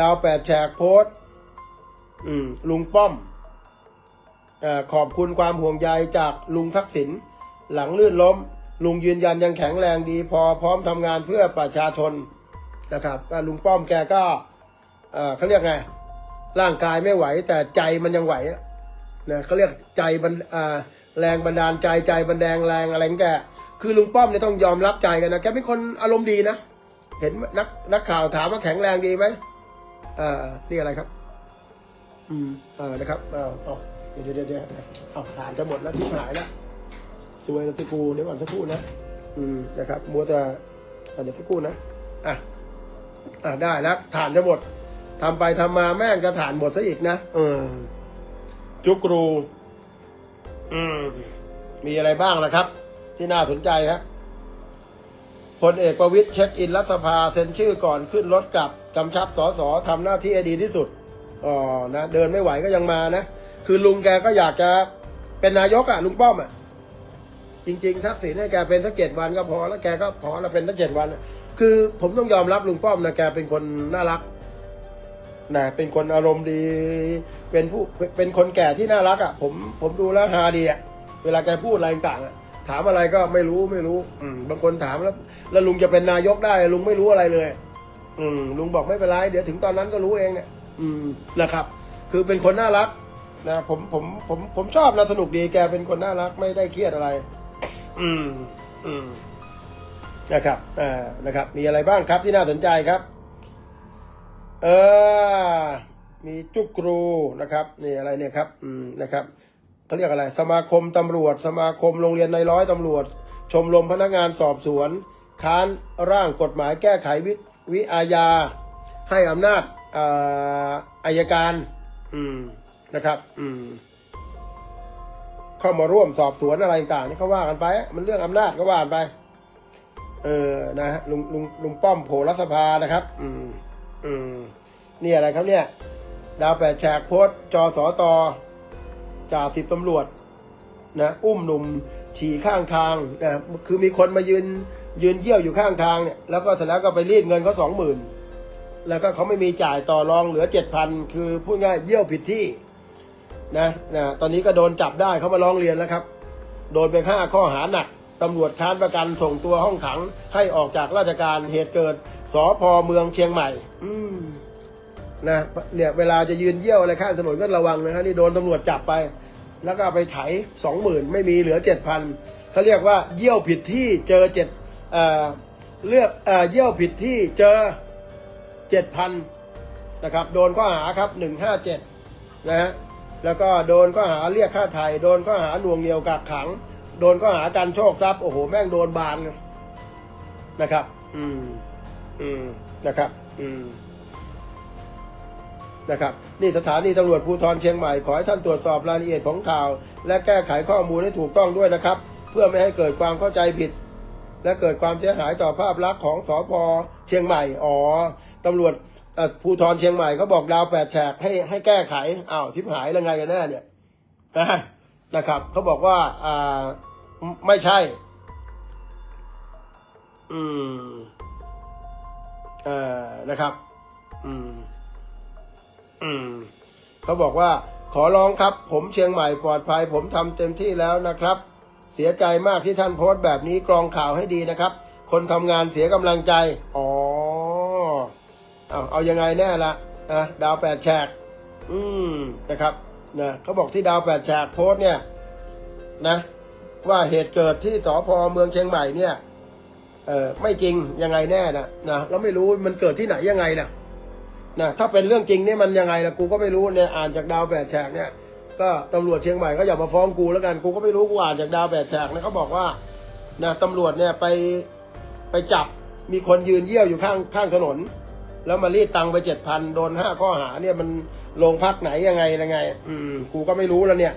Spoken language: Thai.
ดาวแปดแฉกโพสอืมลุงป้อมอขอบคุณความห่วงใยจากลุงทักษิณหลังลื่นล้ม ลุงยืนยันยังแข็งแรงดีพอพร้อมทำงานเพื่อประชาชนนะครับลุงป้อมแกก็เขาเรียกไง ร่างกายไม่ไหว แต่ใจมันยังไหวอะนะเขาเรียกใจบันแรงบันดาลใจใจบันแดงแรงอะไรแกคือลุงป้อมเนี่ยต้องยอมรับใจกันนะแกเป็นคนอารมณ์ดีนะเห็นนักนักข่าวถามว่าแข็งแรงดีไหม อ่านี่อะไรครับ อืมอ่านะครับอ่าเอาเดี๋ยวเดี๋ยวเดี๋ยวเอาฐานจะหมดแล้วที่หายแล้วสวยแล้วที่กูเดี๋ยวก่อนสักครู่นะอืมนะครับมัวแต่อะเดี๋ยวสักครู่นะอะอะได้แล้วฐานจะหมดทำไปทำมาแม่งจะฐานหมดซะอีกนะเออจุกรู อืมมีอะไรบ้างนะครับ ที่น่าสนใจครับ พลเอกประวิตยเช็คอินรัฐสภาเซ็นชื่อก่อนขึ้นรถกลับกำชับสสทำหน้าที่ให้ดีที่สุดอ๋อนะเดินไม่ไหวก็ยังมานะ คือลุงแกก็อยากจะเป็นนายกอะลุงป้อมอะจริงๆทักษิณให้แกเป็นสักเจ็ดวันก็พอแล้วแกก็พอแล้วเป็นสักเจ็ดวัน คือผมต้องยอมรับลุงป้อมนะแกเป็นคนน่ารักนะเป็นคนอารมณ์ดี เป็นผู้เป็นคนแก่ที่น่ารักอะผมผมดูแล้วฮาดีอะเวลาแกพูดอะไรต่างๆอะ ถามอะไรก็ไม่รู้ไม่รู้อืมบางคนถามแล้ว แล้วลุงจะเป็นนายกได้ ลุงไม่รู้อะไรเลย อืมลุงบอกไม่เป็นไรเดี๋ยวถึงตอนนั้นก็รู้เองเนี่ย อืมนะครับ คือเป็นคนน่ารักนะผมผมผมผมชอบนะสนุกดีแกเป็นคนน่ารักไม่ได้เครียดอะไร อืม อืมนะครับอ่านะครับ มีอะไรบ้างครับที่น่าสนใจครับ เออมีจุกรูนะครับ นี่อะไรเนี่ยครับ อืมนะครับ เขาเรียกอะไร สมาคมตำรวจ สมาคมโรงเรียนในร้อยตำรวจ ชมรมพนักงานสอบสวน ค้านร่างกฎหมายแก้ไขวิวิอาญา ให้อำนาจอาอายการนะครับเข้ามาร่วมสอบสวนอะไรต่างๆนี่เขาว่ากันไป มันเรื่องอำนาจก็ว่ากันไป เออนะฮะลุงลุงลุงป้อมโผล่รัฐสภานะครับ อืมอืมนี่อะไรครับเนี่ย ดาวแปดแฉกโพสจอสอตอ จ่าสิบตำรวจนะอุ้มหนุ่มฉี่ข้างทางนะคือมีคนมายืนยืนเยี่ยวอยู่ข้างทางเนี่ยแล้วก็เสร็จแล้วก็ไปรีดเงินเขาสองหมื่นแล้วก็เขาไม่มีจ่ายต่อรองเหลือเจ็ดพันคือพูดง่ายเยี่ยวผิดที่นะนะตอนนี้ก็โดนจับได้เขามาร้องเรียนแล้วครับ โดนไปห้าข้อหาหนักตำรวจค้านประกันส่งตัวห้องขังให้ออกจากราชการเหตุเกิดสพเมืองเชียงใหม่ อืม นะเนี่ยเวลาจะยืนเยี่ยวอะไรข้างถนนก็ระวังนะครับนี่โดนตำรวจจับไป แล้วก็ไปไถสองหมื่นไม่มีเหลือเจ็ดพันเขาเรียกว่าเยี่ยวผิดที่เจอเจ็ดเอ่อเลือกเอ่อเยี่ยวผิดที่เจอเจ็ดพันนะครับ โดนข้อหาครับหนึ่งห้าเจ็ดนะฮะแล้วก็โดนข้อหาเรียกค่าไถ่โดนข้อหาหน่วงเหนียวกักขัง โดนข้อหาการโชคทรัพย์โอ้โหแม่งโดนบานนะครับ อืม อืมนะครับ อืม นะครับนี่สถานีตำรวจภูธรเชียงใหม่ขอให้ท่านตรวจสอบรายละเอียดของข่าว และแก้ไขข้อมูลให้ถูกต้องด้วยนะครับ เพื่อไม่ให้เกิดความเข้าใจผิด และเกิดความเสียหายต่อภาพลักษณ์ของสอพเชียงใหม่อ๋อตำรวจภูธรเชียงใหม่เขาบอกดาวแปดแฉกให้ให้แก้ไขอ้าวทิพหายแล้วไงกันแน่เนี่ยนะนะครับเขาบอกว่าอ่าไม่ใช่ อืมเอ่อนะครับ อืม อืมเขาบอกว่าขอร้องครับ ผมเชียงใหม่ปลอดภัย ผมทำเต็มที่แล้วนะครับ เสียใจมากที่ท่านโพสต์แบบนี้กรองข่าวให้ดีนะครับ คนทำงานเสียกำลังใจ อ๋อ เอาเอายังไงแน่ละอะดาวแปดแฉกอืมนะครับนะเขาบอกที่ดาวแปดแฉกโพสต์เนี่ยนะว่าเหตุเกิดที่สพเมืองเชียงใหม่เนี่ยเออไม่จริงยังไงแน่นะนะเราไม่รู้มันเกิดที่ไหนยังไงนะ นะถ้าเป็นเรื่องจริงนี่มันยังไงล่ะกูก็ไม่รู้เนี่ยอ่านจากดาวแปดแฉกเนี่ย ก็ตำรวจเชียงใหม่ก็อย่ามาฟ้องกูแล้วกันกูก็ไม่รู้กูอ่านจากดาวแปดแฉกนะเขาบอกว่านะตำรวจเนี่ยไปไปจับมีคนยืนเยี่ยวอยู่ข้างข้างถนน แล้วมารีดตังไปเจ็ดพันโดนห้าข้อหาเนี่ยมันโรงพักไหนยังไงยังไง อืมกูก็ไม่รู้แล้วเนี่ย